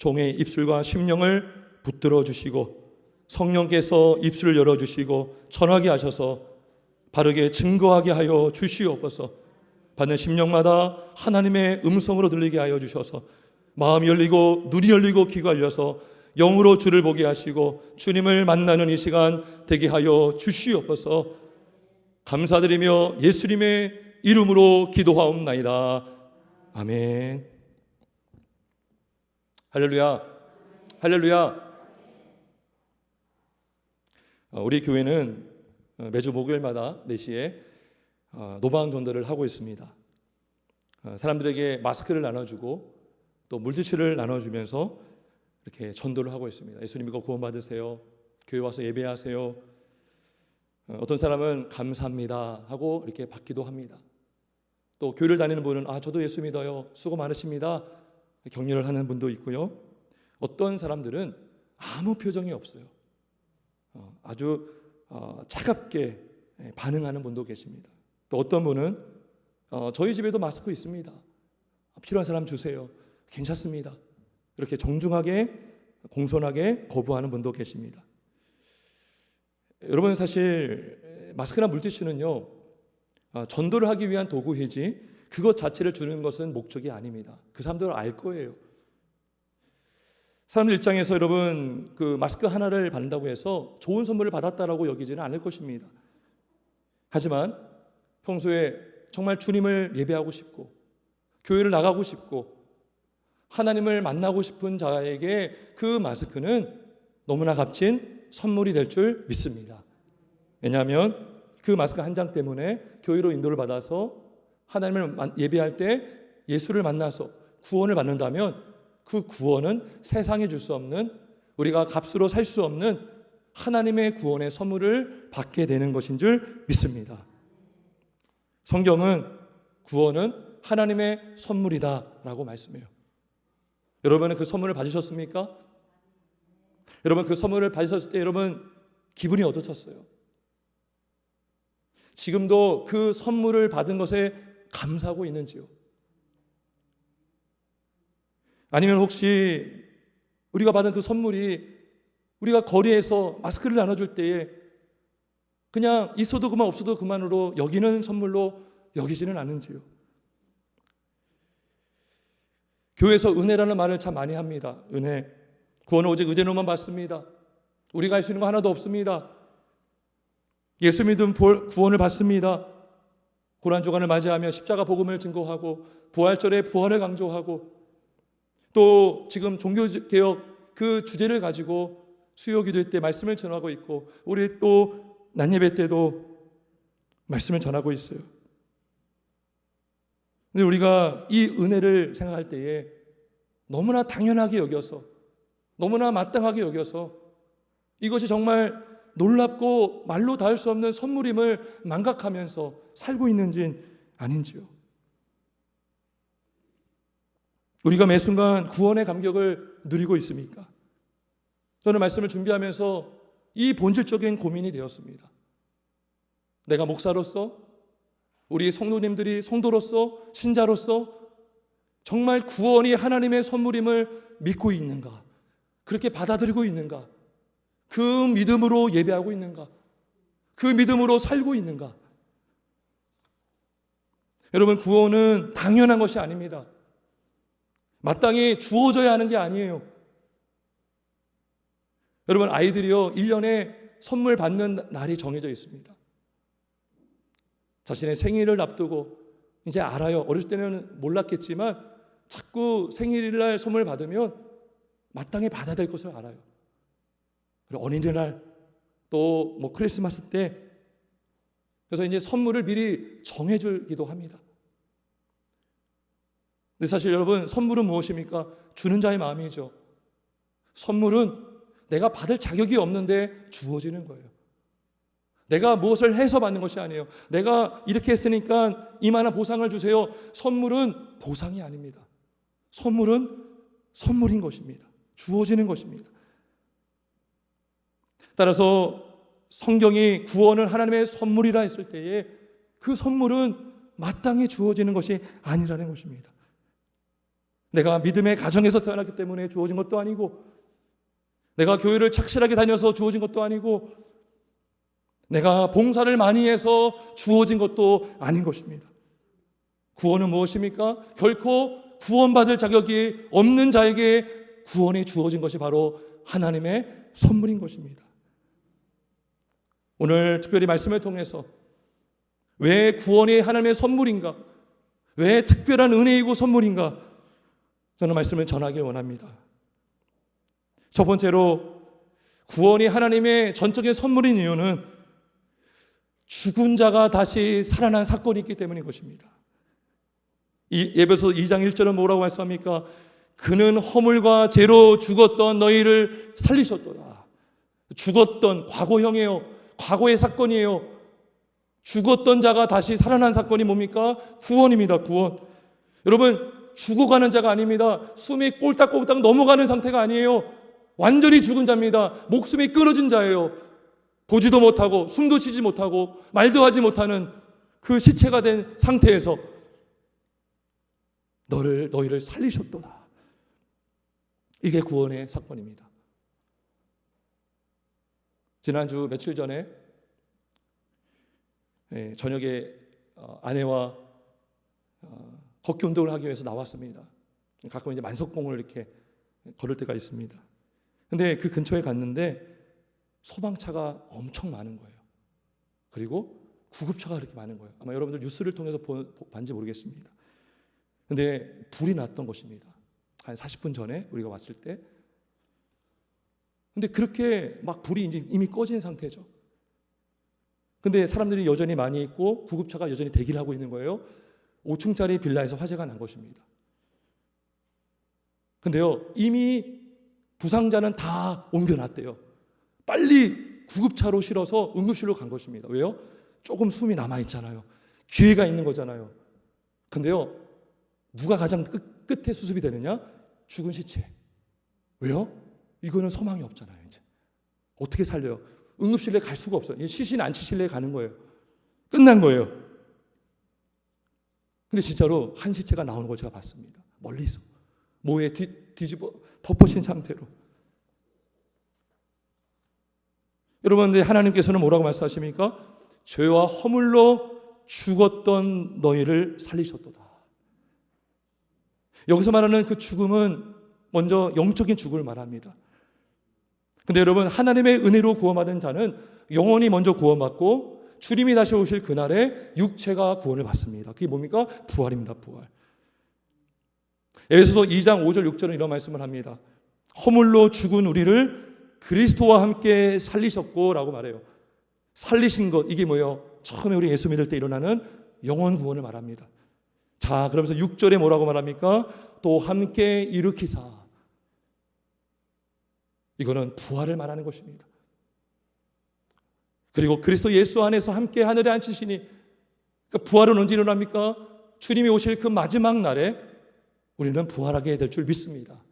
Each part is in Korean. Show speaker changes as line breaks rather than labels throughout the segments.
종의 입술과 심령을 붙들어 주시고 성령께서 입술을 열어 주시고 전하게 하셔서 바르게 증거하게 하여 주시옵소서. 받는 심령마다 하나님의 음성으로 들리게 하여 주셔서 마음이 열리고 눈이 열리고 귀가 열려서 영으로 주를 보게 하시고 주님을 만나는 이 시간 되게 하여 주시옵소서. 감사드리며 예수님의 이름으로 기도하옵나이다. 아멘. 할렐루야. 할렐루야. 어, 우리 교회는 어, 매주 목요일마다 4시에 어, 노방 전도를 하고 있습니다. 사람들에게 마스크를 나눠주고 또 물티슈를 나눠주면서 이렇게 전도를 하고 있습니다. 예수님 이거 구원받으세요. 교회 와서 예배하세요. 어떤 사람은 감사합니다 하고 이렇게 받기도 합니다. 또 교회를 다니는 분은 아 저도 예수 믿어요. 수고 많으십니다. 격려를 하는 분도 있고요. 어떤 사람들은 아무 표정이 없어요. 아주 차갑게 반응하는 분도 계십니다. 또 어떤 분은 어, 저희 집에도 마스크 있습니다. 필요한 사람 주세요. 괜찮습니다. 이렇게 정중하게 공손하게 거부하는 분도 계십니다. 여러분 사실 마스크나 물티슈는요 아, 전도를 하기 위한 도구이지 그것 자체를 주는 것은 목적이 아닙니다. 그 사람들은 알 거예요. 사람들 입장에서 여러분 그 마스크 하나를 받는다고 해서 좋은 선물을 받았다라고 여기지는 않을 것입니다. 하지만 평소에 정말 주님을 예배하고 싶고 교회를 나가고 싶고 하나님을 만나고 싶은 자에게 그 마스크는 너무나 값진 선물이 될 줄 믿습니다. 왜냐하면 그 마스크 한 장 때문에 교회로 인도를 받아서 하나님을 예배할 때 예수를 만나서 구원을 받는다면 그 구원은 세상에 줄 수 없는 우리가 값으로 살 수 없는 하나님의 구원의 선물을 받게 되는 것인 줄 믿습니다. 성경은 구원은 하나님의 선물이다라고 말씀해요. 여러분은 그 선물을 받으셨습니까? 여러분 그 선물을 받으셨을 때 여러분 기분이 어떠셨어요? 지금도 그 선물을 받은 것에 감사하고 있는지요? 아니면 혹시 우리가 받은 그 선물이 우리가 거리에서 마스크를 나눠줄 때에 그냥 있어도 그만 없어도 그만으로 여기는 선물로 여기지는 않은지요. 교회에서 은혜라는 말을 참 많이 합니다. 은혜. 구원은 오직 의제로만 받습니다. 우리가 할 수 있는 거 하나도 없습니다. 예수 믿음 구원을 받습니다. 고난 주간을 맞이하며 십자가 복음을 증거하고 부활절에 부활을 강조하고 또 지금 종교개혁 그 주제를 가지고 수요 기도 때 말씀을 전하고 있고 우리 또 난예배 때도 말씀을 전하고 있어요. 근데 우리가 이 은혜를 생각할 때에 너무나 당연하게 여겨서 너무나 마땅하게 여겨서 이것이 정말 놀랍고 말로 닿을 수 없는 선물임을 망각하면서 살고 있는지 아닌지요. 우리가 매 순간 구원의 감격을 누리고 있습니까? 저는 말씀을 준비하면서 이 본질적인 고민이 되었습니다. 내가 목사로서 우리 성도님들이 성도로서 신자로서 정말 구원이 하나님의 선물임을 믿고 있는가? 그렇게 받아들이고 있는가? 그 믿음으로 예배하고 있는가? 그 믿음으로 살고 있는가? 여러분, 구원은 당연한 것이 아닙니다. 마땅히 주어져야 하는 게 아니에요. 여러분, 아이들이요, 1년에 선물 받는 날이 정해져 있습니다. 자신의 생일을 앞두고 이제 알아요. 어릴 때는 몰랐겠지만 자꾸 생일날 선물 받으면 마땅히 받아야 될 것을 알아요. 그리고 어린이 날 또 뭐 크리스마스 때 그래서 이제 선물을 미리 정해주기도 합니다. 근데 사실 여러분 선물은 무엇입니까? 주는 자의 마음이죠. 선물은 내가 받을 자격이 없는데 주어지는 거예요. 내가 무엇을 해서 받는 것이 아니에요. 내가 이렇게 했으니까 이만한 보상을 주세요. 선물은 보상이 아닙니다. 선물은 선물인 것입니다. 주어지는 것입니다. 따라서 성경이 구원을 하나님의 선물이라 했을 때에 그 선물은 마땅히 주어지는 것이 아니라는 것입니다. 내가 믿음의 가정에서 태어났기 때문에 주어진 것도 아니고 내가 교회를 착실하게 다녀서 주어진 것도 아니고 내가 봉사를 많이 해서 주어진 것도 아닌 것입니다. 구원은 무엇입니까? 결코 구원받을 자격이 없는 자에게 구원이 주어진 것이 바로 하나님의 선물인 것입니다. 오늘 특별히 말씀을 통해서 왜 구원이 하나님의 선물인가? 왜 특별한 은혜이고 선물인가? 저는 말씀을 전하길 원합니다. 첫 번째로 구원이 하나님의 전적인 선물인 이유는 죽은 자가 다시 살아난 사건이 있기 때문인 것입니다. 이 예배서 2장 1절은 뭐라고 말씀합니까? 그는 허물과 죄로 죽었던 너희를 살리셨도다. 죽었던 과거형이에요. 과거의 사건이에요. 죽었던 자가 다시 살아난 사건이 뭡니까? 구원입니다. 구원. 여러분 죽어가는 자가 아닙니다. 숨이 꼴딱꼴딱 넘어가는 상태가 아니에요. 완전히 죽은 자입니다. 목숨이 끊어진 자예요. 보지도 못하고 숨도 쉬지 못하고 말도 하지 못하는 그 시체가 된 상태에서 너를 너희를 살리셨도다. 이게 구원의 사건입니다. 지난주 며칠 전에 예, 저녁에 어, 아내와 어, 걷기 운동을 하기 위해서 나왔습니다. 가끔 이제 만석봉을 이렇게 걸을 때가 있습니다. 근데 그 근처에 갔는데 소방차가 엄청 많은 거예요. 그리고 구급차가 그렇게 많은 거예요. 아마 여러분들 뉴스를 통해서 봤는지 모르겠습니다. 근데 불이 났던 것입니다. 한 40분 전에 우리가 왔을 때. 근데 그렇게 막 불이 이제 이미 꺼진 상태죠. 근데 사람들이 여전히 많이 있고 구급차가 여전히 대기를 하고 있는 거예요. 5층짜리 빌라에서 화재가 난 것입니다. 근데요, 이미 부상자는 다 옮겨놨대요. 빨리 구급차로 실어서 응급실로 간 것입니다. 왜요? 조금 숨이 남아있잖아요. 기회가 있는 거잖아요. 근데요, 누가 가장 끝, 끝에 수습이 되느냐? 죽은 시체. 왜요? 이거는 소망이 없잖아요, 이제. 어떻게 살려요? 응급실에 갈 수가 없어요. 시신 안치실에 가는 거예요. 끝난 거예요. 근데 진짜로 한 시체가 나오는 걸 제가 봤습니다. 멀리서. 모에 뒤, 뒤집어 덮어진 상태로. 여러분, 하나님께서는 뭐라고 말씀하십니까? 죄와 허물로 죽었던 너희를 살리셨도다. 여기서 말하는 그 죽음은 먼저 영적인 죽음을 말합니다. 근데 여러분, 하나님의 은혜로 구원받은 자는 영원히 먼저 구원받고 주님이 다시 오실 그날에 육체가 구원을 받습니다. 그게 뭡니까? 부활입니다, 부활. 에베소서 2장 5절 6절은 이런 말씀을 합니다. 허물로 죽은 우리를 그리스도와 함께 살리셨고라고 말해요. 살리신 것 이게 뭐예요? 처음에 우리 예수 믿을 때 일어나는 영원 구원을 말합니다. 자, 그러면서 6절에 뭐라고 말합니까? 또 함께 일으키사. 이거는 부활을 말하는 것입니다. 그리고 그리스도 예수 안에서 함께 하늘에 앉히시니 그러니까 부활은 언제 일어납니까? 주님이 오실 그 마지막 날에 우리는 부활하게 될 줄 믿습니다.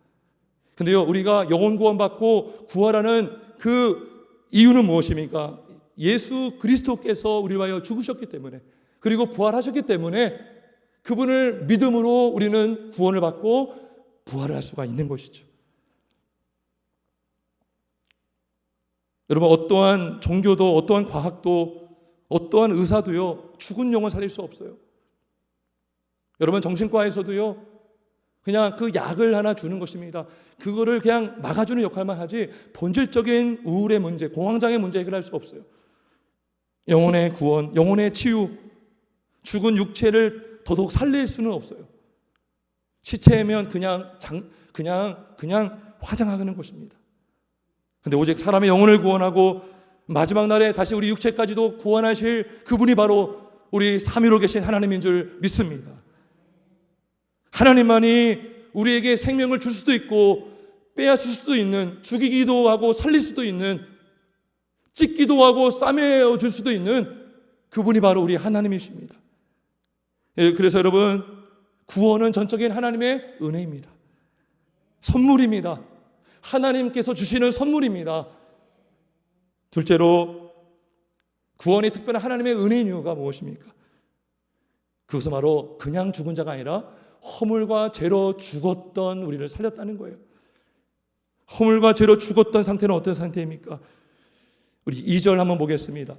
근데요, 우리가 영혼 구원받고 구하라는 그 이유는 무엇입니까? 예수 그리스도께서 우리를 죽으셨기 때문에 그리고 부활하셨기 때문에 그분을 믿음으로 우리는 구원을 받고 부활을 할 수가 있는 것이죠. 여러분 어떠한 종교도 어떠한 과학도 어떠한 의사도요 죽은 영혼 살릴 수 없어요. 여러분 정신과에서도요 그냥 그 약을 하나 주는 것입니다. 그거를 그냥 막아주는 역할만 하지 본질적인 우울의 문제, 공황장애 문제 해결할 수 없어요. 영혼의 구원, 영혼의 치유, 죽은 육체를 더더욱 살릴 수는 없어요. 시체면 그냥 장, 그냥 그냥 화장하는 것입니다. 근데 오직 사람의 영혼을 구원하고 마지막 날에 다시 우리 육체까지도 구원하실 그분이 바로 우리 삼위로 계신 하나님인 줄 믿습니다. 하나님만이 우리에게 생명을 줄 수도 있고 빼앗을 수도 있는 죽이기도 하고 살릴 수도 있는 찢기도 하고 싸매어 줄 수도 있는 그분이 바로 우리 하나님이십니다. 예, 그래서 여러분 구원은 전적인 하나님의 은혜입니다. 선물입니다. 하나님께서 주시는 선물입니다. 둘째로 구원이 특별한 하나님의 은혜인 이유가 무엇입니까? 그것은 바로 그냥 죽은 자가 아니라 허물과 죄로 죽었던 우리를 살렸다는 거예요. 허물과 죄로 죽었던 상태는 어떤 상태입니까? 우리 2절 한번 보겠습니다.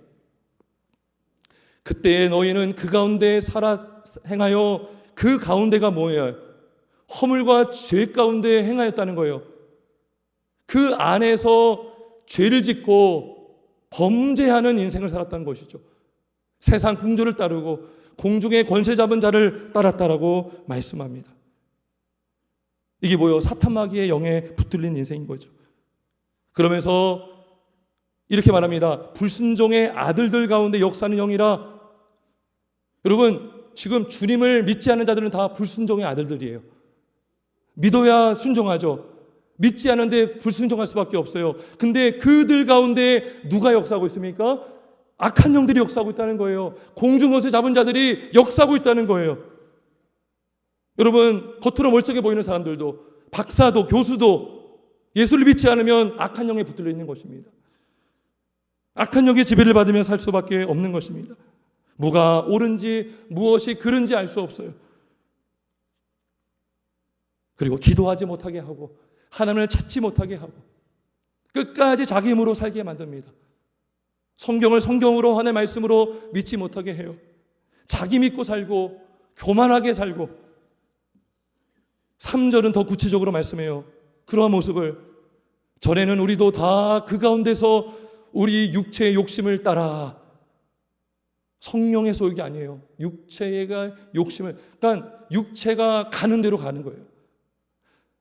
그때 너희는 그 가운데 살아 행하여 그 가운데가 뭐예요? 허물과 죄 가운데 행하였다는 거예요. 그 안에서 죄를 짓고 범죄하는 인생을 살았다는 것이죠. 세상 궁조를 따르고 공중의 권세 잡은 자를 따랐다라고 말씀합니다. 이게 뭐요? 사탄마귀의 영에 붙들린 인생인 거죠. 그러면서 이렇게 말합니다. 불순종의 아들들 가운데 역사는 영이라. 여러분, 지금 주님을 믿지 않는 자들은 다 불순종의 아들들이에요. 믿어야 순종하죠. 믿지 않은데 불순종할 수밖에 없어요. 근데 그들 가운데 누가 역사하고 있습니까? 악한 영들이 역사하고 있다는 거예요. 공중것에 잡은 자들이 역사하고 있다는 거예요. 여러분, 겉으로 멀쩡해 보이는 사람들도, 박사도, 교수도 예수를 믿지 않으면 악한 영에 붙들려 있는 것입니다. 악한 영의 지배를 받으며 살 수밖에 없는 것입니다. 뭐가 옳은지 무엇이 그른지 알 수 없어요. 그리고 기도하지 못하게 하고 하나님을 찾지 못하게 하고 끝까지 자기 힘으로 살게 만듭니다. 성경을 성경으로 하나의 말씀으로 믿지 못하게 해요. 자기 믿고 살고 교만하게 살고 3절은 더 구체적으로 말씀해요. 그러한 모습을 전에는 우리도 다 그 가운데서 우리 육체의 욕심을 따라 성령의 소욕이 아니에요. 육체가 욕심을 그러니까 육체가 가는 대로 가는 거예요.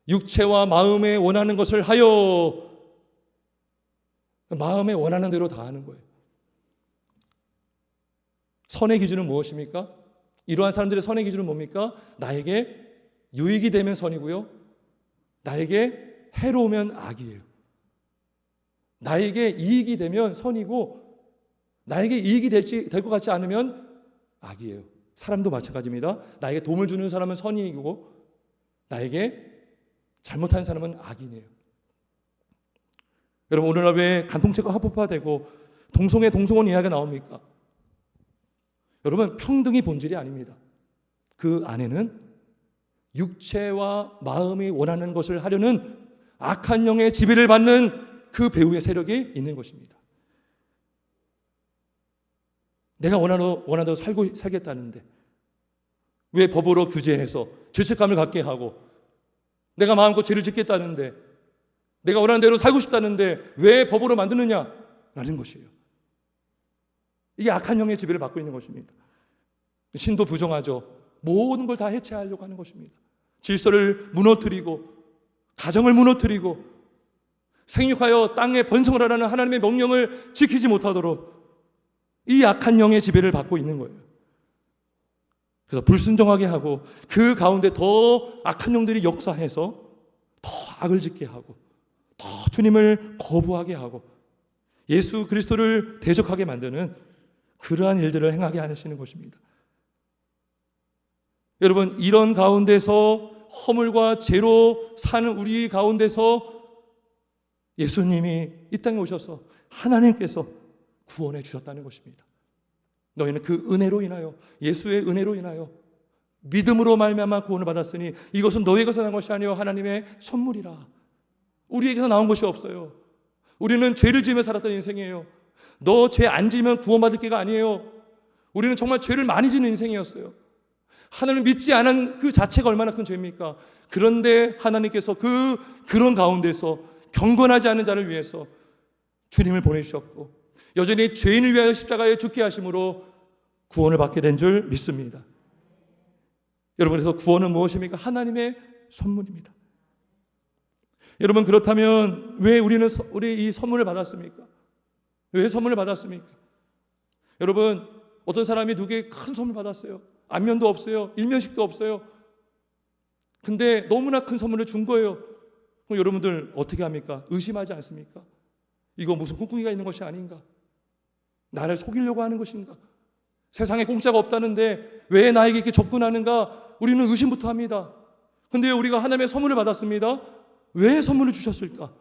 육체와 마음에 원하는 것을 하여 마음에 원하는 대로 다 하는 거예요. 선의 기준은 무엇입니까? 이러한 사람들의 선의 기준은 뭡니까? 나에게 유익이 되면 선이고요. 나에게 해로우면 악이에요. 나에게 이익이 되면 선이고 나에게 이익이 될 것 같지 않으면 악이에요. 사람도 마찬가지입니다. 나에게 도움을 주는 사람은 선이고 나에게 잘못한 사람은 악이네요. 여러분 오늘날 왜 간통죄가 합법화되고 동성애 동성혼 이야기가 나옵니까? 여러분 평등이 본질이 아닙니다. 그 안에는 육체와 마음이 원하는 것을 하려는 악한 영의 지배를 받는 그 배우의 세력이 있는 것입니다. 내가 원하는 원하대로 살고 살겠다는데 왜 법으로 규제해서 죄책감을 갖게 하고 내가 마음껏 죄를 짓겠다는데 내가 원하는 대로 살고 싶다는데 왜 법으로 만드느냐 라는 것이에요. 이게 악한 영의 지배를 받고 있는 것입니다. 신도 부정하죠. 모든 걸 다 해체하려고 하는 것입니다. 질서를 무너뜨리고 가정을 무너뜨리고 생육하여 땅에 번성을 하라는 하나님의 명령을 지키지 못하도록 이 악한 영의 지배를 받고 있는 거예요. 그래서 불순종하게 하고 그 가운데 더 악한 영들이 역사해서 더 악을 짓게 하고 더 주님을 거부하게 하고 예수 그리스도를 대적하게 만드는 그러한 일들을 행하게 하시는 것입니다. 여러분 이런 가운데서 허물과 죄로 사는 우리 가운데서 예수님이 이 땅에 오셔서 하나님께서 구원해 주셨다는 것입니다. 너희는 그 은혜로 인하여 예수의 은혜로 인하여 믿음으로 말미암아 구원을 받았으니 이것은 너희에게서 난 것이 아니요 하나님의 선물이라. 우리에게서 나온 것이 없어요. 우리는 죄를 지으며 살았던 인생이에요. 너 죄 안 지으면 구원받을 게가 아니에요. 우리는 정말 죄를 많이 지는 인생이었어요. 하나님을 믿지 않은 그 자체가 얼마나 큰 죄입니까? 그런데 하나님께서 그 그런 가운데서 경건하지 않은 자를 위해서 주님을 보내주셨고 여전히 죄인을 위하여 십자가에 죽게 하심으로 구원을 받게 된 줄 믿습니다. 여러분 그래서 구원은 무엇입니까? 하나님의 선물입니다. 여러분 그렇다면 왜 우리는 우리 이 선물을 받았습니까? 왜 선물을 받았습니까? 여러분 어떤 사람이 두 개 큰 선물 받았어요. 안면도 없어요. 일면식도 없어요. 근데 너무나 큰 선물을 준 거예요. 여러분들 어떻게 합니까? 의심하지 않습니까? 이거 무슨 꿍꿍이가 있는 것이 아닌가? 나를 속이려고 하는 것인가? 세상에 공짜가 없다는데 왜 나에게 이렇게 접근하는가? 우리는 의심부터 합니다. 근데 우리가 하나님의 선물을 받았습니다. 왜 선물을 주셨을까?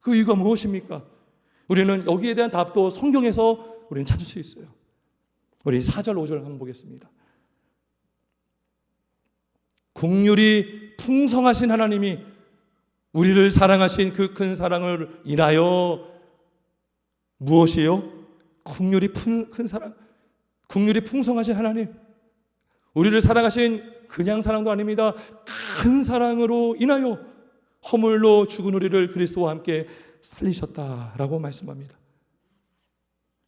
그 이유가 무엇입니까? 우리는 여기에 대한 답도 성경에서 우리는 찾을 수 있어요. 우리 4절, 5절 한번 보겠습니다. 국률이 풍성하신 하나님이 우리를 사랑하신 그 큰 사랑을 인하여 무엇이요? 국률이 큰, 큰 사랑, 국률이 풍성하신 하나님, 우리를 사랑하신 그냥 사랑도 아닙니다. 큰 사랑으로 인하여 허물로 죽은 우리를 그리스도와 함께 살리셨다라고 말씀합니다.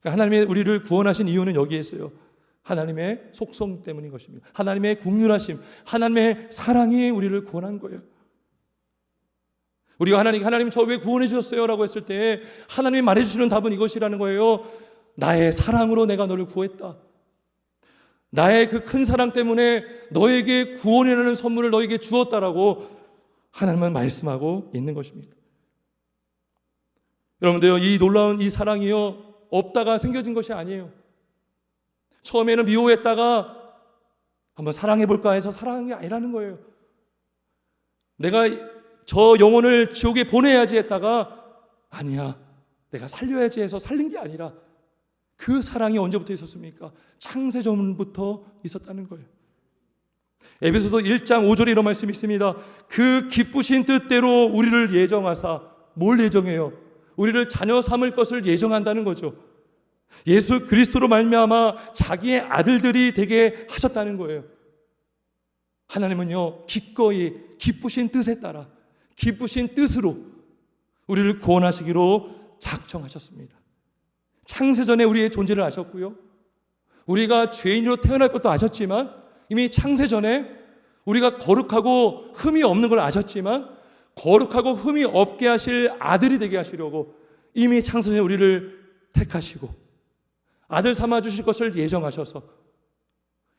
그러니까 하나님의 우리를 구원하신 이유는 여기에 있어요. 하나님의 속성 때문인 것입니다. 하나님의 국률하심, 하나님의 사랑이 우리를 구원한 거예요. 우리가 하나님, 하나님 저 왜 구원해 주셨어요? 라고 했을 때 하나님이 말해 주시는 답은 이것이라는 거예요. 나의 사랑으로 내가 너를 구했다. 나의 그 큰 사랑 때문에 너에게 구원이라는 선물을 너에게 주었다라고 하나님은 말씀하고 있는 것입니다. 여러분들 이 놀라운 이 사랑이요 없다가 생겨진 것이 아니에요. 처음에는 미워했다가 한번 사랑해 볼까 해서 사랑한 게 아니라는 거예요. 내가 저 영혼을 지옥에 보내야지 했다가 아니야. 내가 살려야지 해서 살린 게 아니라 그 사랑이 언제부터 있었습니까? 창세전부터 있었다는 거예요. 에베소서 1장 5절에 이런 말씀이 있습니다. 그 기쁘신 뜻대로 우리를 예정하사 뭘 예정해요? 우리를 자녀 삼을 것을 예정한다는 거죠. 예수 그리스도로 말미암아 자기의 아들들이 되게 하셨다는 거예요. 하나님은요 기꺼이 기쁘신 뜻에 따라 기쁘신 뜻으로 우리를 구원하시기로 작정하셨습니다. 창세전에 우리의 존재를 아셨고요. 우리가 죄인으로 태어날 것도 아셨지만 이미 창세전에 우리가 거룩하고 흠이 없는 걸 아셨지만 거룩하고 흠이 없게 하실 아들이 되게 하시려고 이미 창세전에 우리를 택하시고 아들 삼아 주실 것을 예정하셔서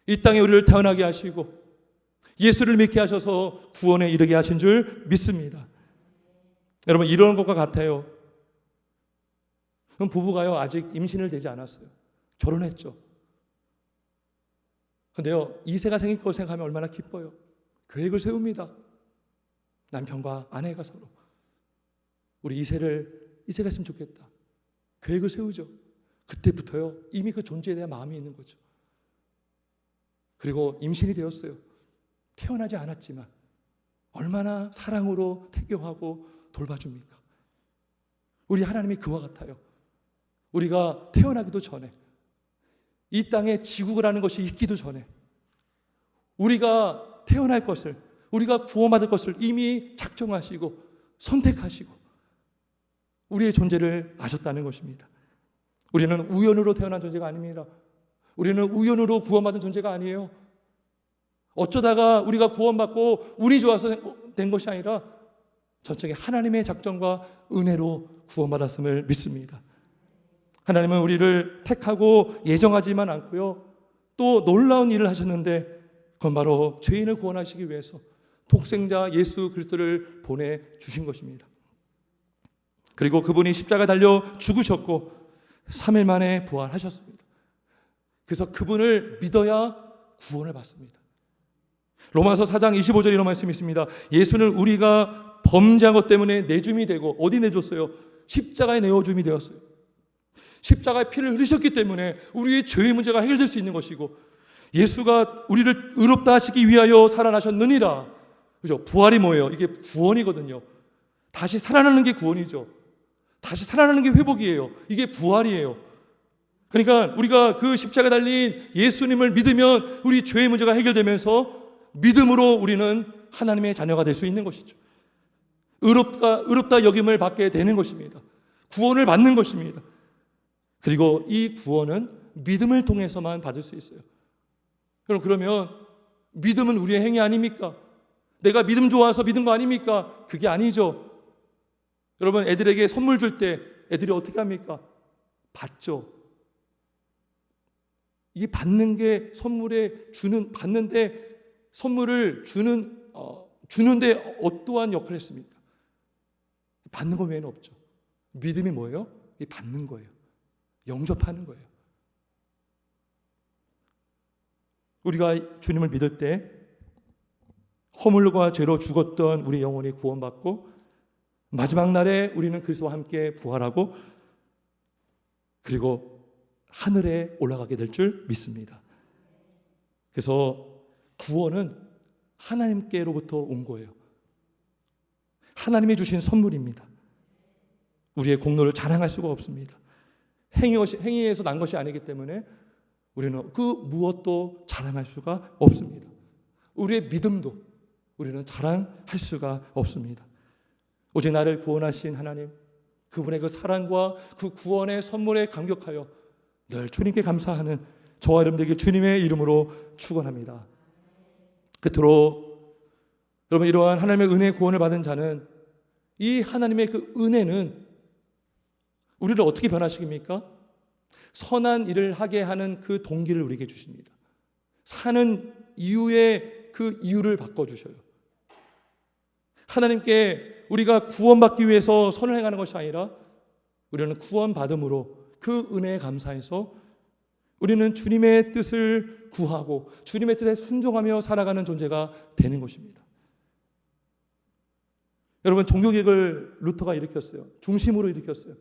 이 땅에 우리를 태어나게 하시고 예수를 믿게 하셔서 구원에 이르게 하신 줄 믿습니다. 여러분 이런 것과 같아요. 그럼 부부가요 아직 임신을 되지 않았어요. 결혼했죠. 근데요 이세가 생길 걸 생각하면 얼마나 기뻐요. 계획을 세웁니다. 남편과 아내가 서로 우리 이세를 이세가 했으면 좋겠다. 계획을 세우죠. 그때부터요 이미 그 존재에 대한 마음이 있는 거죠. 그리고 임신이 되었어요. 태어나지 않았지만 얼마나 사랑으로 태교하고 돌봐줍니까? 우리 하나님이 그와 같아요. 우리가 태어나기도 전에 이 땅에 지구라는 것이 있기도 전에 우리가 태어날 것을 우리가 구원받을 것을 이미 작정하시고 선택하시고 우리의 존재를 아셨다는 것입니다. 우리는 우연으로 태어난 존재가 아닙니다. 우리는 우연으로 구원받은 존재가 아니에요. 어쩌다가 우리가 구원받고 운이 좋아서 된 것이 아니라 전적인 하나님의 작정과 은혜로 구원받았음을 믿습니다. 하나님은 우리를 택하고 예정하지만 않고요. 또 놀라운 일을 하셨는데 그건 바로 죄인을 구원하시기 위해서 독생자 예수 그리스도를 보내 주신 것입니다. 그리고 그분이 십자가 달려 죽으셨고 3일 만에 부활하셨습니다. 그래서 그분을 믿어야 구원을 받습니다. 로마서 4장 25절에 이런 말씀이 있습니다. 예수는 우리가 범죄한 것 때문에 내줌이 되고 어디 내줬어요? 십자가에 내어줌이 되었어요. 십자가의 피를 흘리셨기 때문에 우리의 죄의 문제가 해결될 수 있는 것이고 예수가 우리를 의롭다 하시기 위하여 살아나셨느니라. 그죠? 부활이 뭐예요? 이게 구원이거든요. 다시 살아나는 게 구원이죠. 다시 살아나는 게 회복이에요. 이게 부활이에요. 그러니까 우리가 그 십자가 달린 예수님을 믿으면 우리 죄의 문제가 해결되면서 믿음으로 우리는 하나님의 자녀가 될 수 있는 것이죠. 의롭다, 의롭다 여김을 받게 되는 것입니다. 구원을 받는 것입니다. 그리고 이 구원은 믿음을 통해서만 받을 수 있어요. 그럼 그러면 믿음은 우리의 행위 아닙니까? 내가 믿음 좋아서 믿은 거 아닙니까? 그게 아니죠. 여러분 애들에게 선물 줄 때 애들이 어떻게 합니까? 받죠. 이 받는 게 선물에 주는 받는데 선물을 주는 어, 주는데 어떠한 역할을 했습니까? 받는 것 외에는 없죠. 믿음이 뭐예요? 이 받는 거예요. 영접하는 거예요. 우리가 주님을 믿을 때 허물과 죄로 죽었던 우리 영혼이 구원받고 마지막 날에 우리는 그리스도와 함께 부활하고 그리고 하늘에 올라가게 될 줄 믿습니다. 그래서 구원은 하나님께로부터 온 거예요. 하나님이 주신 선물입니다. 우리의 공로를 자랑할 수가 없습니다. 행위, 행위에서 난 것이 아니기 때문에 우리는 그 무엇도 자랑할 수가 없습니다. 우리의 믿음도 우리는 자랑할 수가 없습니다. 오직 나를 구원하신 하나님, 그분의 그 사랑과 그 구원의 선물에 감격하여 늘 주님께 감사하는 저와 여러분들에게 주님의 이름으로 축원합니다. 끝으로 여러분 이러한 하나님의 은혜 구원을 받은 자는 이 하나님의 그 은혜는 우리를 어떻게 변화시킵니까? 선한 일을 하게 하는 그 동기를 우리에게 주십니다. 사는 이유의 그 이유를 바꿔 주셔요. 하나님께 우리가 구원받기 위해서 선을 행하는 것이 아니라 우리는 구원받음으로 그 은혜에 감사해서 우리는 주님의 뜻을 구하고 주님의 뜻에 순종하며 살아가는 존재가 되는 것입니다. 여러분 종교개혁을 루터가 일으켰어요. 중심으로 일으켰어요.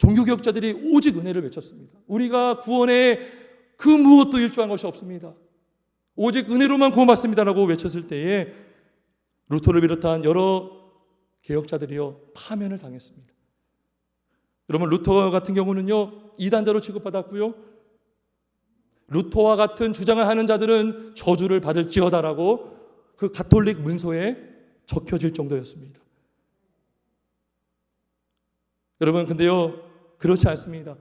종교개혁자들이 오직 은혜를 외쳤습니다. 우리가 구원에 그 무엇도 일조한 것이 없습니다. 오직 은혜로만 구원받습니다라고 외쳤을 때에 루터를 비롯한 여러 개혁자들이요 파면을 당했습니다. 여러분 루터 같은 경우는요 이단자로 취급받았고요. 루터와 같은 주장을 하는 자들은 저주를 받을지어다라고 그 가톨릭 문서에 적혀질 정도였습니다. 여러분 근데요 그렇지 않습니다.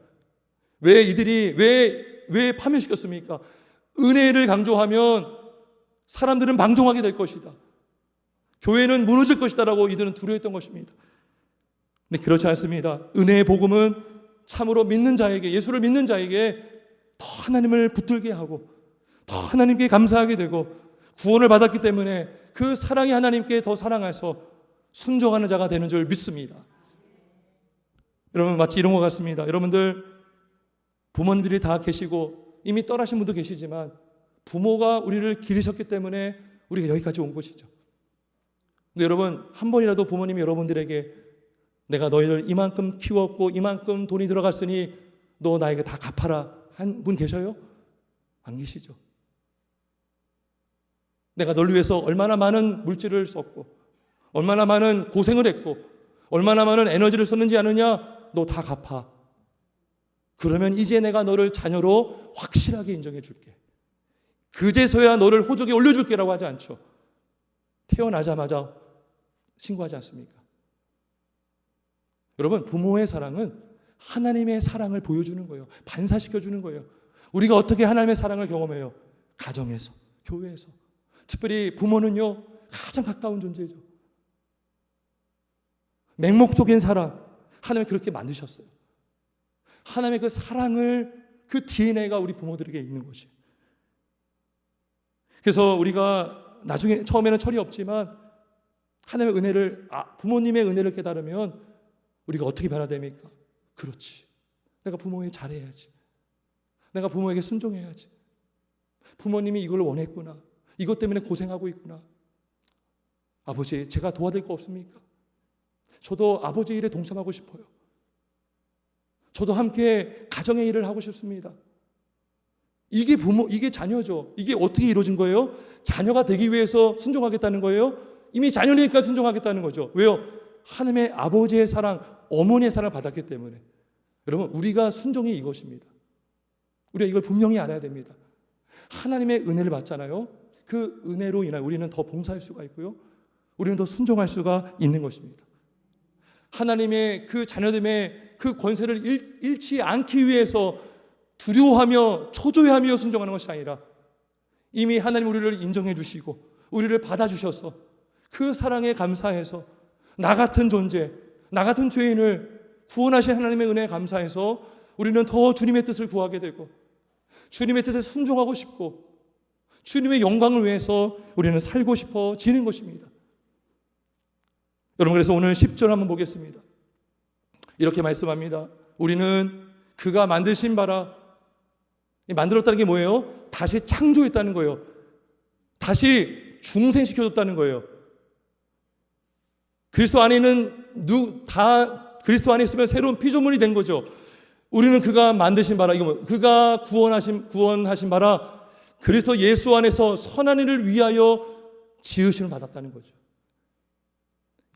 왜 이들이 왜 왜 파멸시켰습니까? 은혜를 강조하면 사람들은 방종하게 될 것이다. 교회는 무너질 것이다라고 이들은 두려워했던 것입니다. 근데 그렇지 않습니다. 은혜의 복음은 참으로 믿는 자에게 예수를 믿는 자에게 더 하나님을 붙들게 하고 더 하나님께 감사하게 되고 구원을 받았기 때문에 그 사랑이 하나님께 더 사랑해서 순종하는 자가 되는 줄 믿습니다. 여러분 마치 이런 것 같습니다. 여러분들 부모님들이 다 계시고 이미 떠나신 분도 계시지만 부모가 우리를 기르셨기 때문에 우리가 여기까지 온 것이죠. 근데 여러분 한 번이라도 부모님이 여러분들에게 내가 너희를 이만큼 키웠고 이만큼 돈이 들어갔으니 너 나에게 다 갚아라 한 분 계셔요? 안 계시죠. 내가 널 위해서 얼마나 많은 물질을 썼고 얼마나 많은 고생을 했고 얼마나 많은 에너지를 썼는지 아느냐? 너 다 갚아. 그러면 이제 내가 너를 자녀로 확실하게 인정해 줄게. 그제서야 너를 호적에 올려줄게라고 하지 않죠. 태어나자마자 신고하지 않습니까? 여러분, 부모의 사랑은 하나님의 사랑을 보여주는 거예요. 반사시켜주는 거예요. 우리가 어떻게 하나님의 사랑을 경험해요? 가정에서, 교회에서. 특별히 부모는요, 가장 가까운 존재죠. 맹목적인 사랑, 하나님이 그렇게 만드셨어요. 하나님의 그 사랑을 그 DNA가 우리 부모들에게 있는 것이. 그래서 우리가 나중에 처음에는 철이 없지만 하나님의 은혜를 아, 부모님의 은혜를 깨달으면 우리가 어떻게 변화됩니까? 그렇지. 내가 부모에게 잘해야지. 내가 부모에게 순종해야지. 부모님이 이걸 원했구나. 이것 때문에 고생하고 있구나. 아버지, 제가 도와드릴 거 없습니까? 저도 아버지 일에 동참하고 싶어요. 저도 함께 가정의 일을 하고 싶습니다. 이게 부모, 이게 자녀죠. 이게 어떻게 이루어진 거예요? 자녀가 되기 위해서 순종하겠다는 거예요? 이미 자녀니까 순종하겠다는 거죠. 왜요? 하나님의 아버지의 사랑, 어머니의 사랑을 받았기 때문에. 여러분, 우리가 순종이 이것입니다. 우리가 이걸 분명히 알아야 됩니다. 하나님의 은혜를 받잖아요. 그 은혜로 인하 우리는 더 봉사할 수가 있고요. 우리는 더 순종할 수가 있는 것입니다. 하나님의 그 자녀됨의 그 권세를 잃지 않기 위해서 두려워하며 초조해하며 순종하는 것이 아니라 이미 하나님 우리를 인정해 주시고 우리를 받아 주셔서 그 사랑에 감사해서 나 같은 존재, 나 같은 죄인을 구원하신 하나님의 은혜에 감사해서 우리는 더 주님의 뜻을 구하게 되고 주님의 뜻에 순종하고 싶고 주님의 영광을 위해서 우리는 살고 싶어지는 것입니다. 여러분 그래서 오늘 10절 한번 보겠습니다. 이렇게 말씀합니다. 우리는 그가 만드신 바라 만들었다는 게 뭐예요? 다시 창조했다는 거예요. 다시 중생시켜줬다는 거예요. 그리스도 안에 있는 누, 다 그리스도 안에 있으면 새로운 피조물이 된 거죠. 우리는 그가 만드신 바라 이거 뭐 그가 구원하신 구원하신 바라 그래서 예수 안에서 선한 일을 위하여 지으심을 받았다는 거죠.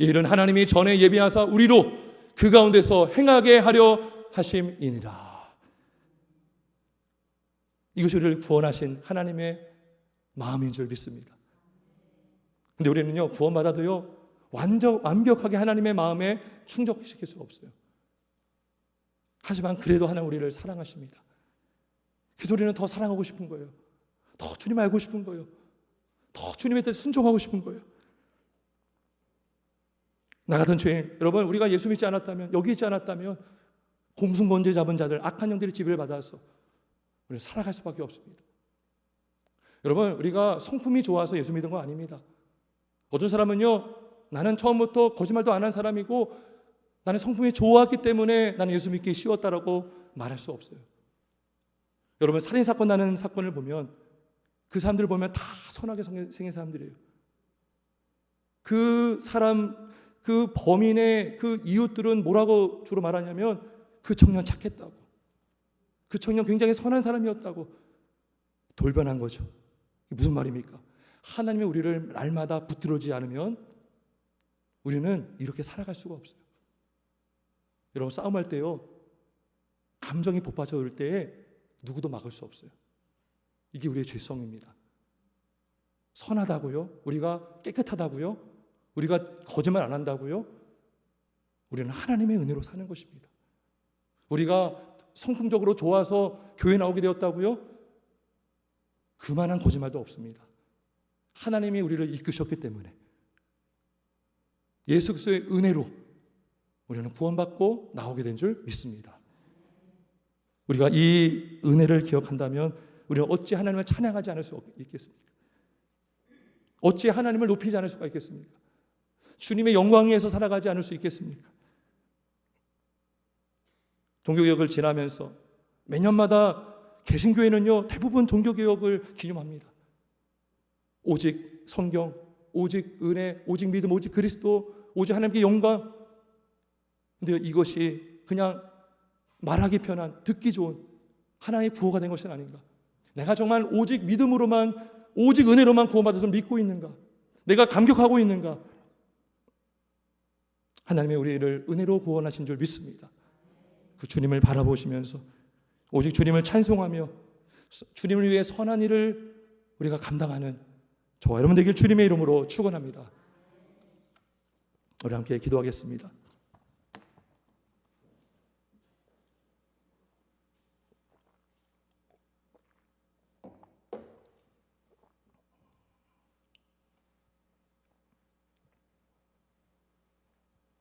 이 일은 하나님이 전에 예비하사 우리로 그 가운데서 행하게 하려 하심이니라. 이것이 우리를 구원하신 하나님의 마음인 줄 믿습니다. 근데 우리는요, 구원받아도요, 완전, 완벽하게 하나님의 마음에 충족시킬 수가 없어요. 하지만 그래도 하나님 우리를 사랑하십니다. 그래서 우리는 더 사랑하고 싶은 거예요. 더 주님 알고 싶은 거예요. 더 주님에 대해 순종하고 싶은 거예요. 나 같은 죄인, 여러분, 우리가 예수 믿지 않았다면, 여기 있지 않았다면, 공승번제 잡은 자들, 악한 영들의 지배를 받아서 우리는 살아갈 수밖에 없습니다. 여러분, 우리가 성품이 좋아서 예수 믿은 거 아닙니다. 어떤 사람은요, 나는 처음부터 거짓말도 안 한 사람이고, 나는 성품이 좋았기 때문에 나는 예수 믿기 쉬웠다라고 말할 수 없어요. 여러분, 살인 사건 나는 사건을 보면, 그 사람들 보면 다 선하게 생긴 사람들이에요. 그 사람, 그 범인의 그 이웃들은 뭐라고 주로 말하냐면 그 청년 착했다고. 그 청년 굉장히 선한 사람이었다고 돌변한 거죠. 무슨 말입니까? 하나님이 우리를 날마다 붙들어주지 않으면 우리는 이렇게 살아갈 수가 없어요. 여러분 싸움할 때요. 감정이 폭파져 올 때에 누구도 막을 수 없어요. 이게 우리의 죄성입니다. 선하다고요? 우리가 깨끗하다고요? 우리가 거짓말 안 한다고요? 우리는 하나님의 은혜로 사는 것입니다. 우리가 성품적으로 좋아서 교회 나오게 되었다고요? 그만한 거짓말도 없습니다. 하나님이 우리를 이끄셨기 때문에 예수 그리스도의 은혜로 우리는 구원받고 나오게 된 줄 믿습니다. 우리가 이 은혜를 기억한다면 우리는 어찌 하나님을 찬양하지 않을 수 있겠습니까? 어찌 하나님을 높이지 않을 수가 있겠습니까? 주님의 영광 위에서 살아가지 않을 수 있겠습니까? 종교개혁을 지나면서 매년마다 개신교회는요 대부분 종교개혁을 기념합니다. 오직 성경, 오직 은혜, 오직 믿음, 오직 그리스도, 오직 하나님께 영광. 근데 이것이 그냥 말하기 편한, 듣기 좋은 하나의 구호가 된 것은 아닌가? 내가 정말 오직 믿음으로만, 오직 은혜로만 구원받아서 믿고 있는가? 내가 감격하고 있는가? 하나님의 우리를 은혜로 구원하신 줄 믿습니다. 그 주님을 바라보시면서 오직 주님을 찬송하며 주님을 위해 선한 일을 우리가 감당하는 저와 여러분 되길 주님의 이름으로 축원합니다. 우리 함께 기도하겠습니다.